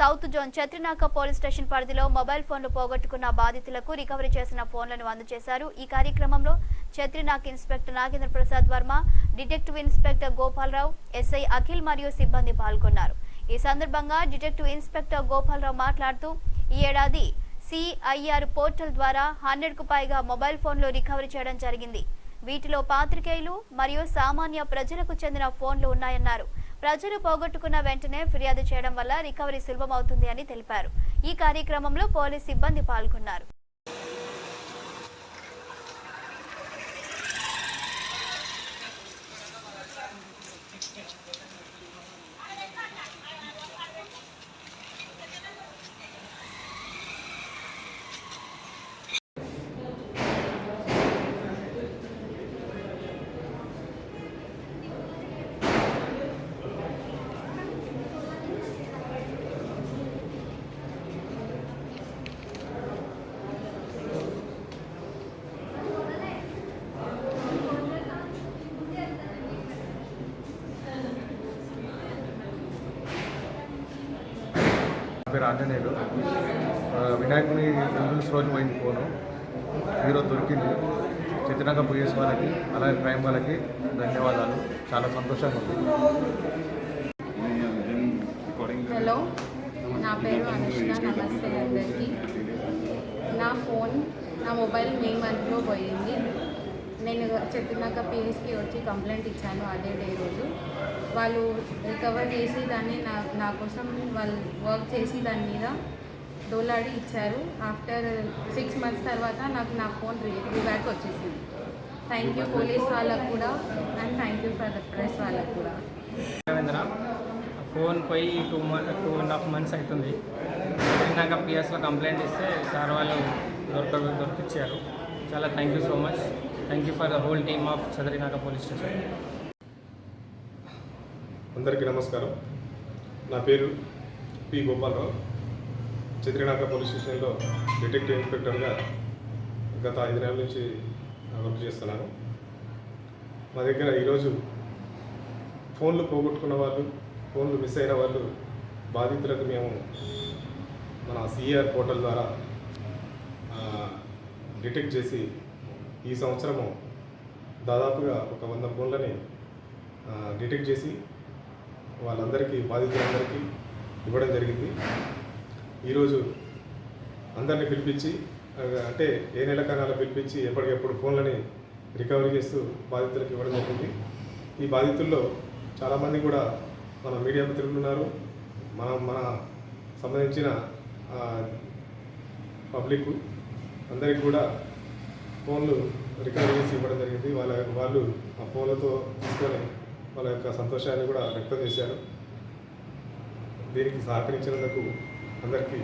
South zone Chatrinaka police station పరిధిలో mobile ఫోన్లు పోగొట్టుకున్న బాధితులకు రికవరీ చేసిన ఫోన్లను అందజేశారు. ఈ కార్యక్రమంలో Chatrinaka inspector Nagendra Prasad Varma detective inspector Gopalarao SI Akhil మరియు సిబ్బంది పాల్గొన్నారు. ఈ సందర్భంగా డిటెక్టివ్ ఇన్స్పెక్టర్ గోపాలరావు మాట్లాడుతూ ఈ ఏడాది సిఐఆర్ పోర్టల్ ద్వారా హండ్రెడ్కు పైగా మొబైల్ ఫోన్లు రికవరీ చేయడం జరిగింది. వీటిలో పాత్రికేయులు మరియు సామాన్య ప్రజలకు చెందిన ఫోన్లు ఉన్నాయన్నారు. ప్రజలు పోగొట్టుకున్న వెంటనే ఫిర్యాదు చేయడం వల్ల రికవరీ సులభమవుతుంది అని తెలిపారు. ఈ కార్యక్రమంలో పోలీస్ సిబ్బంది పాల్గొన్నారు. పేరు ఆంజనేయుడు వినాయకుని రిజల్ట్స్ రోజు పోయింది ఫోను. ఈరోజు దొరికింది. చిత్రంగా పోయేసి వాళ్ళకి అలాగే క్రైమ్ వాళ్ళకి ధన్యవాదాలు. చాలా సంతోషంగా ఉంది. హలో నా పేరు అనుష్క నమస్తే అందరికీ. నా ఫోన్ నా మొబైల్ మే మంత్లో పోయింది. నేను చెప్పినాక పిఎస్కి వచ్చి కంప్లైంట్ ఇచ్చాను అదే డే రోజు. వాళ్ళు రికవర్ చేసి దాన్ని నా నా కోసం వాళ్ళు వర్క్ చేసి దాని మీద డోలాడి ఇచ్చారు. ఆఫ్టర్ సిక్స్ మంత్స్ తర్వాత నాకు నా ఫోన్ బ్యాక్ వచ్చేసింది. థ్యాంక్ యూ పోలీస్ వాళ్ళకు కూడా and thank you for the press వాళ్ళకు కూడా. ఫోన్ పోయి two month two and half months అవుతుంది. నాకు పిఎస్లో కంప్లైంట్ ఇస్తే సార్ వాళ్ళు దొరక దొరికిచ్చారు. చాలా thank you so much thank you for the whole team of Chatrinaka police station అందరికీ నమస్కారం. నా పేరు పి గోపాలరావు. చిత్రనాక పోలీస్ స్టేషన్లో డిటెక్టివ్ ఇన్స్పెక్టర్గా గత ఐదు నెలల నుంచి వర్క్ చేస్తున్నాను. మా దగ్గర ఈరోజు ఫోన్లు పోగొట్టుకున్న వాళ్ళు ఫోన్లు మిస్ అయిన వాళ్ళు బాధితులకు మేము మన సిఆర్ పోర్టల్ ద్వారా డిటెక్ట్ చేసి ఈ సంవత్సరము దాదాపుగా ఒక వంద ఫోన్లని డిటెక్ట్ చేసి వాళ్ళందరికీ బాధితులందరికీ ఇవ్వడం జరిగింది. ఈరోజు అందరిని పిలిపించి అంటే ఏ నెల కనాల పిలిపించి ఎప్పటికెప్పుడు ఫోన్లని రికవరీ చేస్తూ బాధితులకు ఇవ్వడం జరిగింది. ఈ బాధితుల్లో చాలామంది కూడా మన మీడియా మిత్రులు ఉన్నారు. మనం మన సంబంధించిన పబ్లిక్ అందరికి కూడా ఫోన్లు రికవరీ చేసి ఇవ్వడం జరిగింది. వాళ్ళ వాళ్ళు ఆ ఫోన్లతో తీసుకొని వాళ్ళ యొక్క సంతోషాన్ని కూడా వ్యక్తం చేశారు. దీనికి సహకరించినందుకు అందరికీ